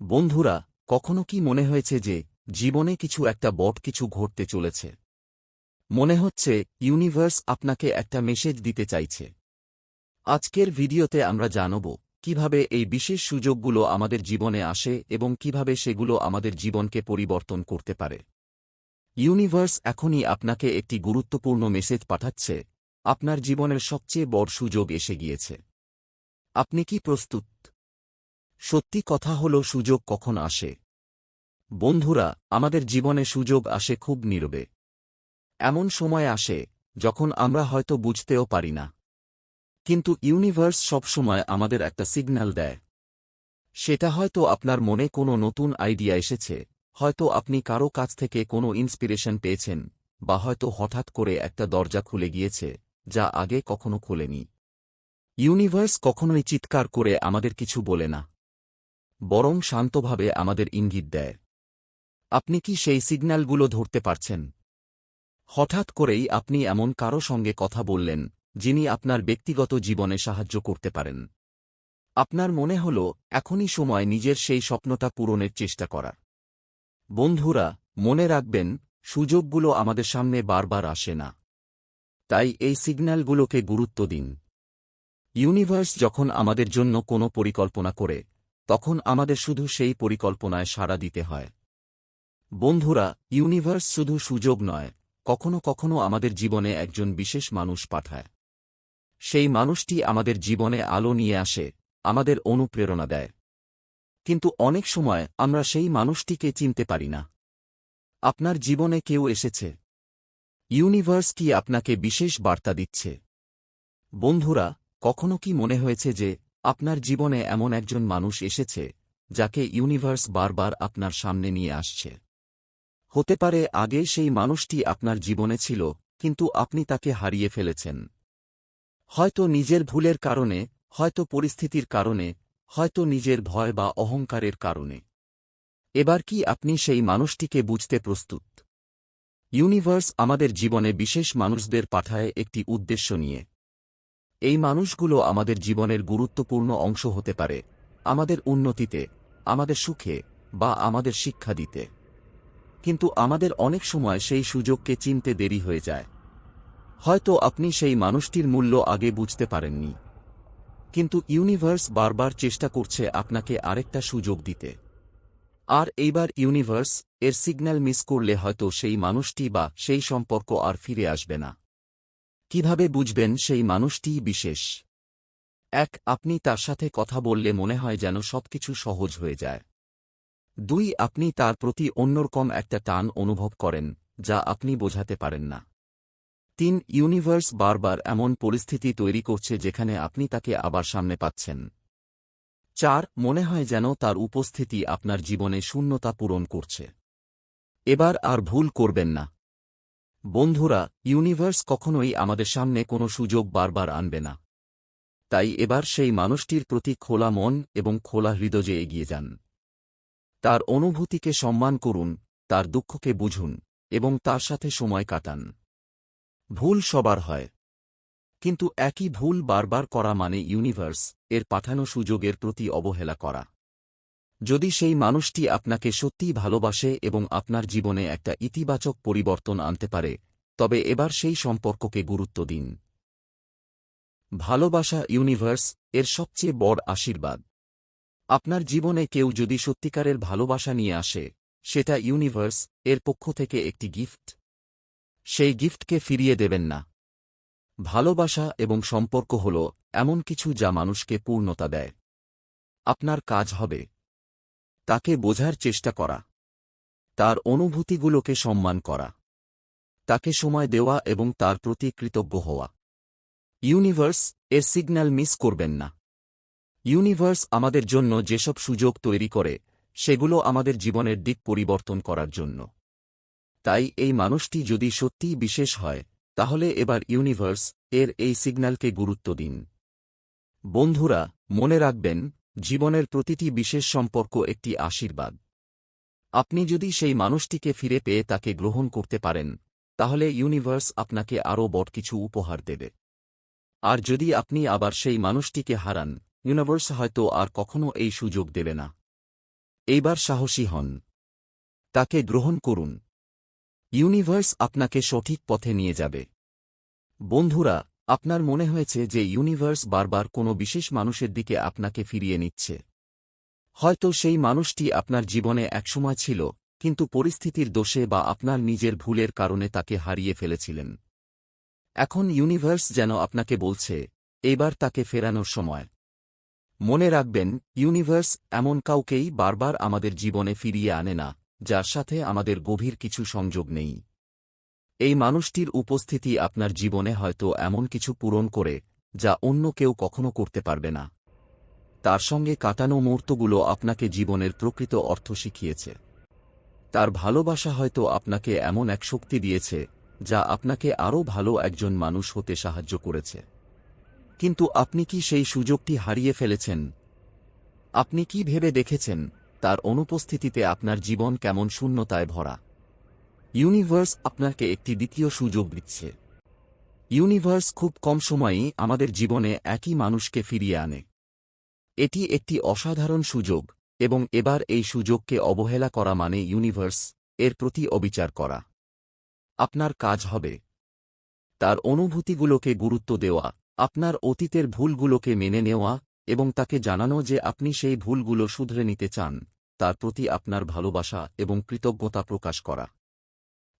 বন্ধুরা, কখনো কি মনে হয়েছে যে জীবনে কিছু একটা বট কিছু ঘটতে চলেছে? মনে হচ্ছে, ইউনিভার্স আপনাকে একটা মেসেজ দিতে চাইছে। আজকের ভিডিওতে আমরা জানব, কীভাবে এই বিশেষ সুযোগগুলো আমাদের জীবনে আসে এবং কীভাবে সেগুলো আমাদের জীবনকে পরিবর্তন করতে পারে। ইউনিভার্স এখনই আপনাকে একটি গুরুত্বপূর্ণ মেসেজ পাঠাচ্ছে, আপনার জীবনের সবচেয়ে বড় সুযোগ এসে গিয়েছে। আপনি কি প্রস্তুত? সত্যি কথা হল, সুযোগ কখন আসে? বন্ধুরা, আমাদের জীবনে সুযোগ আসে খুব নীরবে। এমন সময় আসে, যখন আমরা হয়তো বুঝতেও পারি না। কিন্তু ইউনিভার্স সবসময় আমাদের একটা সিগন্যাল দেয়। সেটা হয়তো আপনার মনে কোনো নতুন আইডিয়া এসেছে, হয়তো আপনি কারও কাছ থেকে কোনো ইন্সপিরেশন পেয়েছেন, বা হয়তো হঠাৎ করে একটা দরজা খুলে গিয়েছে, যা আগে কখনো খোলেনি। ইউনিভার্স কখনোই চিৎকার করে আমাদের কিছু বলে না। বরং শান্তভাবে আমাদের ইঙ্গিত দেয়। আপনি কি সেই সিগন্যালগুলো ধরতে পারছেন? হঠাৎ করেই আপনি এমন কারও সঙ্গে কথা বললেন, যিনি আপনার ব্যক্তিগত জীবনে সাহায্য করতে পারেন। আপনার মনে হল, এখনই সময় নিজের সেই স্বপ্নটা পূরণের চেষ্টা করার। বন্ধুরা, মনে রাখবেন, সুযোগগুলো আমাদের সামনে বারবার আসে না। তাই এই সিগন্যালগুলোকে গুরুত্ব দিন। ইউনিভার্স যখন আমাদের জন্য কোনো পরিকল্পনা করে তখন আমাদের শুধু সেই পরিকল্পনায় সাড়া দিতে হয়। বন্ধুরা, ইউনিভার্স শুধু সুযোগ নয়, কখনো কখনো আমাদের জীবনে একজন বিশেষ মানুষ পাঠায়। সেই মানুষটি আমাদের জীবনে আলো নিয়ে আসে, আমাদের অনুপ্রেরণা দেয়। কিন্তু অনেক সময় আমরা সেই মানুষটিকে চিনতে পারি না। আপনার জীবনে কেউ এসেছে। ইউনিভার্স কি আপনাকে বিশেষ বার্তা দিচ্ছে? বন্ধুরা, কখনো কি মনে হয়েছে যে আপনার জীবনে এমন একজন মানুষ এসেছে, যাকে ইউনিভার্স বারবার আপনার সামনে নিয়ে আসছে। হতে পারে আগে সেই মানুষটি আপনার জীবনে ছিল, কিন্তু আপনি তাকে হারিয়ে ফেলেছেন। হয়তো নিজের ভুলের কারণে, হয়তো পরিস্থিতির কারণে, হয়তো নিজের ভয় বা অহংকারের কারণে। এবার কি আপনি সেই মানুষটিকে বুঝতে প্রস্তুত? ইউনিভার্স আমাদের জীবনে বিশেষ মানুষদের পাঠায় একটি উদ্দেশ্য নিয়ে। এই মানুষগুলো আমাদের জীবনের গুরুত্বপূর্ণ অংশ হতে পারে, আমাদের উন্নতিতে, আমাদের সুখে, বা আমাদের শিক্ষা দিতে। কিন্তু আমাদের অনেক সময় সেই সুযোগকে চিনতে দেরি হয়ে যায়। হয়তো আপনি সেই মানুষটির মূল্য আগে বুঝতে পারেননি। কিন্তু ইউনিভার্স বারবার চেষ্টা করছে আপনাকে আরেকটা সুযোগ দিতে। আর এইবার ইউনিভার্স, এর সিগন্যাল মিস করলে হয়তো সেই মানুষটি বা সেই সম্পর্ক আর ফিরে আসবে না। কীভাবে বুঝবেন সেই মানুষটিই বিশেষ? এক, আপনি তার সাথে কথা বললে মনে হয় যেন সবকিছু সহজ হয়ে যায়। দুই, আপনি তার প্রতি অন্যরকম একটা টান অনুভব করেন, যা আপনি বোঝাতে পারেন না। তিন, ইউনিভার্স বারবার এমন পরিস্থিতি তৈরি করছে যেখানে আপনি তাকে আবার সামনে পাচ্ছেন। চার, মনে হয় যেন তার উপস্থিতি আপনার জীবনে শূন্যতা পূরণ করছে। এবার আর ভুল করবেন না। বন্ধুরা ইউনিভার্স কখনোই আমাদের সামনে কোনো সুযোগ বারবার আনবে না। তাই এবার সেই মানুষটির প্রতি খোলা মন এবং খোলা হৃদয়ে এগিয়ে যান। তার অনুভূতিকে সম্মান করুন, তার দুঃখকে বুঝুন এবং তার সাথে সময় কাটান। ভুল সবার হয়। কিন্তু একই ভুল বারবার করা মানে ইউনিভার্স এর পাঠানো সুযোগের প্রতি অবহেলা করা। যদি সেই মানুষটি আপনাকে সত্যিই ভালোবাসে এবং আপনার জীবনে একটা ইতিবাচক পরিবর্তন আনতে পারে, তবে এবার সেই সম্পর্ককে গুরুত্ব দিন। ভালোবাসা ইউনিভার্স এর সবচেয়ে বড় আশীর্বাদ। আপনার জীবনে কেউ যদি সত্যিকারের ভালোবাসা নিয়ে আসে, সেটা ইউনিভার্স এর পক্ষ থেকে একটি গিফট। সেই গিফটকে ফিরিয়ে দেবেন না। ভালোবাসা এবং সম্পর্ক হল এমন কিছু যা মানুষকে পূর্ণতা দেয়। আপনার কাজ হবে। তাকে বোঝার চেষ্টা করা। তার অনুভূতিগুলোকে সম্মান করা। তাকে সময় দেওয়া এবং তার প্রতি কৃতজ্ঞ হওয়া। ইউনিভার্স, এর সিগন্যাল মিস করবেন না। ইউনিভার্স আমাদের জন্য যেসব সুযোগ তৈরি করে, সেগুলো আমাদের জীবনের দিক পরিবর্তন করার জন্য। তাই এই মানুষটি যদি সত্যিই বিশেষ হয়, তাহলে এবার ইউনিভার্স, এর এই সিগন্যালকে গুরুত্ব দিন। বন্ধুরা, মনে রাখবেন জীবনের প্রতিটি বিশেষ সম্পর্ক একটি আশীর্বাদ। আপনি যদি সেই মানুষটিকে ফিরে পেয়ে তাকে গ্রহণ করতে পারেন, তাহলে ইউনিভার্স আপনাকে আরও বড় কিছু উপহার দেবে। আর যদি আপনি আবার সেই মানুষটিকে হারান, ইউনিভার্স হয়তো আর কখনো এই সুযোগ দেবে না। এইবার সাহসী হন। তাকে গ্রহণ করুন। ইউনিভার্স আপনাকে সঠিক পথে নিয়ে যাবে। বন্ধুরা আপনার মনে হয়েছে যে ইউনিভার্স বারবার কোনো বিশেষ মানুষের দিকে আপনাকে ফিরিয়ে নিচ্ছে। হয়তো সেই মানুষটি আপনার জীবনে একসময় ছিল, কিন্তু পরিস্থিতির দোষে বা আপনার নিজের ভুলের কারণে তাকে হারিয়ে ফেলেছিলেন। এখন ইউনিভার্স যেন আপনাকে বলছে, এবার তাকে ফেরানোর সময়। মনে রাখবেন, ইউনিভার্স এমন কাউকেই বারবার আমাদের জীবনে ফিরিয়ে আনে না, যার সাথে আমাদের গভীর কিছু সংযোগ নেই। এই মানুষটির উপস্থিতি আপনার জীবনে হয়তো এমন কিছু পূরণ করে, যা অন্য কেউ কখনো করতে পারবে না। তার সঙ্গে কাটানো মুহূর্তগুলো আপনাকে জীবনের প্রকৃত অর্থ শিখিয়েছে। তার ভালোবাসা হয়তো আপনাকে এমন এক শক্তি দিয়েছে, যা আপনাকে আরও ভালো একজন মানুষ হতে সাহায্য করেছে। কিন্তু আপনি কি সেই সুযোগটি হারিয়ে ফেলেছেন? আপনি কি ভেবে দেখেছেন, তার অনুপস্থিতিতে আপনার জীবন কেমন শূন্যতায় ভরা? ইউনিভার্স আপনাকে একটি দ্বিতীয় সুযোগ দিচ্ছে। ইউনিভার্স খুব কম সময়েই আমাদের জীবনে একই মানুষকে ফিরিয়ে আনে। এটি একটি অসাধারণ সুযোগ, এবং এবার এই সুযোগকে অবহেলা করা মানে ইউনিভার্স এর প্রতি অবিচার করা। আপনার কাজ হবে। তার অনুভূতিগুলোকে গুরুত্ব দেওয়া, আপনার অতীতের ভুলগুলোকে মেনে নেওয়া, এবং তাকে জানানো যে আপনি সেই ভুলগুলো শুধরে নিতে চান, তার প্রতি আপনার ভালোবাসা এবং কৃতজ্ঞতা প্রকাশ করা।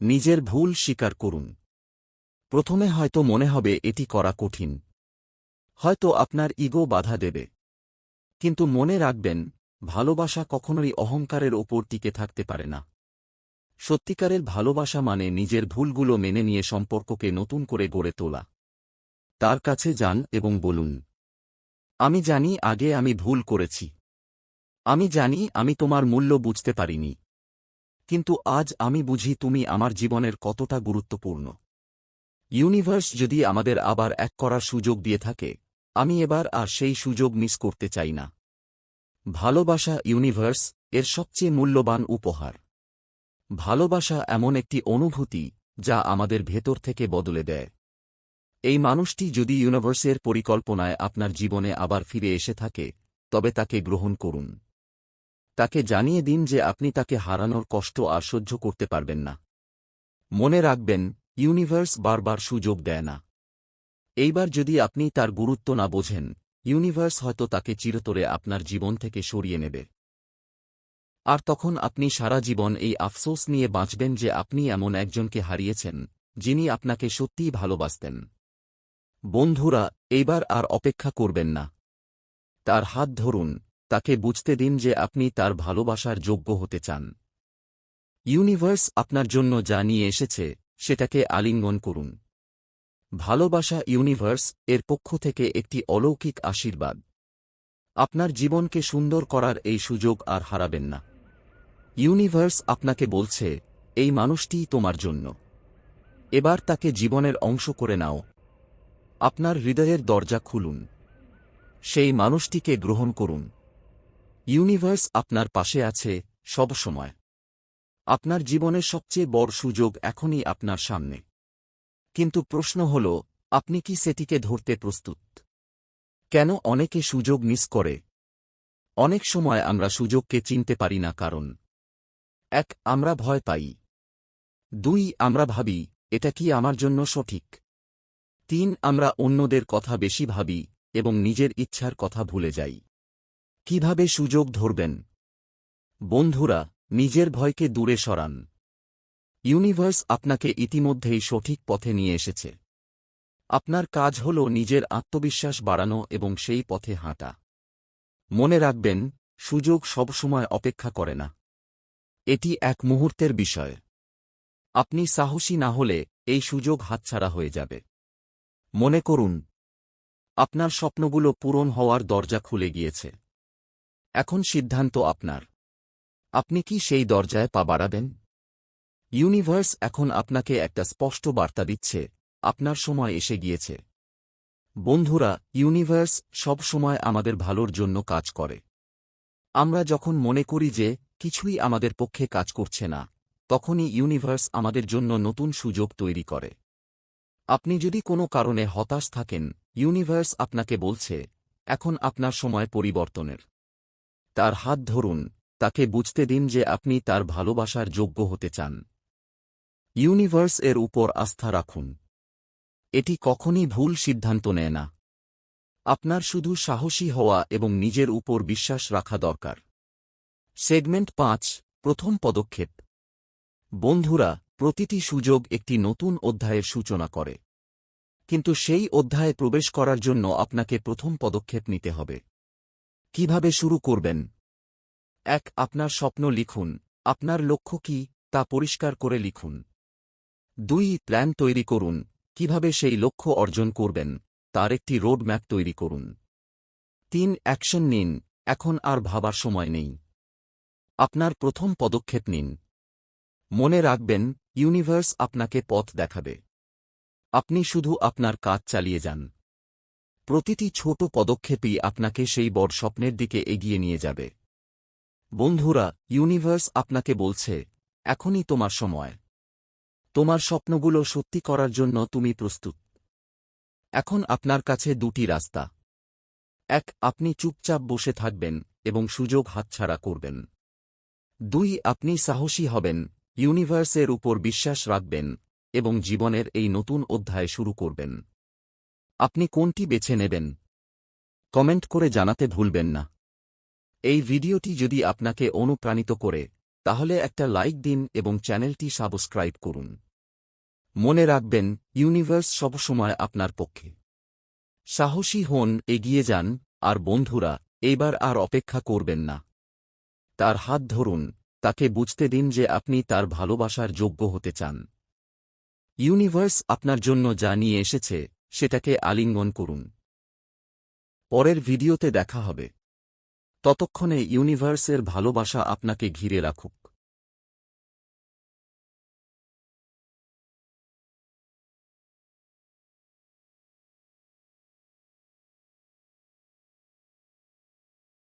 নিজের ভুল স্বীকার করুন। প্রথমে হয়তো মনে হবে এটি করা কঠিন। হয়তো আপনার ইগো বাধা দেবে। কিন্তু মনে রাখবেন, ভালোবাসা কখনোই অহংকারের ওপর টিকে থাকতে পারে না। সত্যিকারের ভালোবাসা মানে নিজের ভুলগুলো মেনে নিয়ে সম্পর্ককে নতুন করে গড়ে তোলা। তার কাছে যান এবং বলুন, আমি জানি আগে আমি ভুল করেছি। আমি জানি আমি তোমার মূল্য বুঝতে পারিনি। কিন্তু আজ আমি বুঝি তুমি আমার জীবনের কতটা গুরুত্বপূর্ণ। ইউনিভার্স যদি আমাদের আবার এক করার সুযোগ দিয়ে থাকে, আমি এবার আর সেই সুযোগ মিস করতে চাই না। ভালোবাসা ইউনিভার্স এর সবচেয়ে মূল্যবান উপহার। ভালোবাসা এমন একটি অনুভূতি যা আমাদের ভেতর থেকে বদলে দেয়। এই মানুষটি যদি ইউনিভার্সের পরিকল্পনায় আপনার জীবনে আবার ফিরে এসে থাকে, তবে তাকে গ্রহণ করুন। তাকে জানিয়ে দিন যে আপনি তাকে হারানোর কষ্ট আর সহ্য করতে পারবেন না। মনে রাখবেন, ইউনিভার্স বারবার সুযোগ দেয় না। এইবার যদি আপনি তার গুরুত্ব না বোঝেন, ইউনিভার্স হয়তো তাকে চিরতরে আপনার জীবন থেকে সরিয়ে নেবে। আর তখন আপনি সারা জীবন এই আফসোস নিয়ে বাঁচবেন যে আপনি এমন একজনকে হারিয়েছেন, যিনি আপনাকে সত্যিই ভালোবাসতেন। বন্ধুরা, এইবার আর অপেক্ষা করবেন না। তার হাত ধরুন। তাকে বুঝতে দিন যে আপনি তার ভালোবাসার যোগ্য হতে চান। ইউনিভার্স আপনার জন্য যা নিয়ে এসেছে, সেটাকে আলিঙ্গন করুন। ভালোবাসা ইউনিভার্স এর পক্ষ থেকে একটি অলৌকিক আশীর্বাদ। আপনার জীবনকে সুন্দর করার এই সুযোগ আর হারাবেন না। ইউনিভার্স আপনাকে বলছে, এই মানুষটিই তোমার জন্য। এবার তাকে জীবনের অংশ করে নাও। আপনার হৃদয়ের দরজা খুলুন। সেই মানুষটিকে গ্রহণ করুন। ইউনিভার্স আপনার পাশে আছে, সব সময়। আপনার জীবনের সবচেয়ে বড় সুযোগ এখনই আপনার সামনে। কিন্তু প্রশ্ন হল, আপনি কি সেটিকে ধরতে প্রস্তুত? কেন অনেকে সুযোগ মিস করে? অনেক সময় আমরা সুযোগকে চিনতে পারি না কারণ, এক, আমরা ভয় পাই। দুই, আমরা ভাবি, এটা কি আমার জন্য সঠিক? তিন, আমরা অন্যদের কথা বেশি ভাবি এবং নিজের ইচ্ছার কথা ভুলে যাই। কীভাবে সুযোগ ধরবেন? বন্ধুরা, নিজের ভয়কে দূরে সরান। ইউনিভার্স আপনাকে ইতিমধ্যেই সঠিক পথে নিয়ে এসেছে। আপনার কাজ হল নিজের আত্মবিশ্বাস বাড়ানো এবং সেই পথে হাঁটা। মনে রাখবেন, সুযোগ সবসময় অপেক্ষা করে না। এটি এক মুহূর্তের বিষয়। আপনি সাহসী না হলে এই সুযোগ হাতছাড়া হয়ে যাবে। মনে করুন, আপনার স্বপ্নগুলো পূরণ হওয়ার দরজা খুলে গিয়েছে। এখন সিদ্ধান্ত আপনার। আপনি কি সেই দরজায় পা বাড়াবেন? ইউনিভার্স এখন আপনাকে একটা স্পষ্ট বার্তা দিচ্ছে, আপনার সময় এসে গিয়েছে। বন্ধুরা, ইউনিভার্স সব সময় আমাদের ভালোর জন্য কাজ করে। আমরা যখন মনে করি যে কিছুই আমাদের পক্ষে কাজ করছে না, তখনই ইউনিভার্স আমাদের জন্য নতুন সুযোগ তৈরি করে। আপনি যদি কোনো কারণে হতাশ থাকেন, ইউনিভার্স আপনাকে বলছে, এখন আপনার সময় পরিবর্তনের। তার হাত ধরুন, তাকে বুঝতে দিন যে আপনি তার ভালোবাসার যোগ্য হতে চান। ইউনিভার্স এর উপর আস্থা রাখুন। এটি কখনই ভুল সিদ্ধান্ত নেয় না। আপনার শুধু সাহসী হওয়া এবং নিজের উপর বিশ্বাস রাখা দরকার। সেগমেন্ট পাঁচ, প্রথম পদক্ষেপ। বন্ধুরা, প্রতিটি সুযোগ একটি নতুন অধ্যায়ের সূচনা করে। কিন্তু সেই অধ্যায়ে প্রবেশ করার জন্য আপনাকে প্রথম পদক্ষেপ নিতে হবে। কীভাবে শুরু করবেন? এক, আপনার স্বপ্ন লিখুন। আপনার লক্ষ্য কি তা পরিষ্কার করে লিখুন। দুই, প্ল্যান তৈরি করুন। কীভাবে সেই লক্ষ্য অর্জন করবেন তার একটি রোডম্যাপ তৈরি করুন। তিন, অ্যাকশন নিন। এখন আর ভাবার সময় নেই। আপনার প্রথম পদক্ষেপ নিন। মনে রাখবেন, ইউনিভার্স আপনাকে পথ দেখাবে। আপনি শুধু আপনার কাজ চালিয়ে যান। প্রতিটি ছোট পদক্ষেপই আপনাকে সেই বড় স্বপ্নের দিকে এগিয়ে নিয়ে যাবে। বন্ধুরা, ইউনিভার্স আপনাকে বলছে, এখনই তোমার সময়। তোমার স্বপ্নগুলো সত্যি করার জন্য তুমি প্রস্তুত। এখন আপনার কাছে দুটি রাস্তা। এক, আপনি চুপচাপ বসে থাকবেন এবং সুযোগ হাতছাড়া করবেন। দুই, আপনি সাহসী হবেন, ইউনিভার্সের উপর বিশ্বাস রাখবেন এবং জীবনের এই নতুন অধ্যায় শুরু করবেন। আপনি কোনটি বেছে নেবেন? কমেন্ট করে জানাতে ভুলবেন না। এই ভিডিওটি যদি আপনাকে অনুপ্রাণিত করে, তাহলে একটা লাইক দিন এবং চ্যানেলটি সাবস্ক্রাইব করুন। মনে রাখবেন, ইউনিভার্স সবসময় আপনার পক্ষে। সাহসী হন, এগিয়ে যান, আর বন্ধুরা এইবার আর অপেক্ষা করবেন না। তার হাত ধরুন, তাকে বুঝতে দিন যে আপনি তার ভালোবাসার যোগ্য হতে চান। ইউনিভার্স আপনার জন্য যা নিয়ে এসেছে সেটাকে আলিঙ্গন করুন। পরের ভিডিওতে দেখা হবে। ততক্ষণে ইউনিভার্সের ভালোবাসা আপনাকে ঘিরে রাখুক।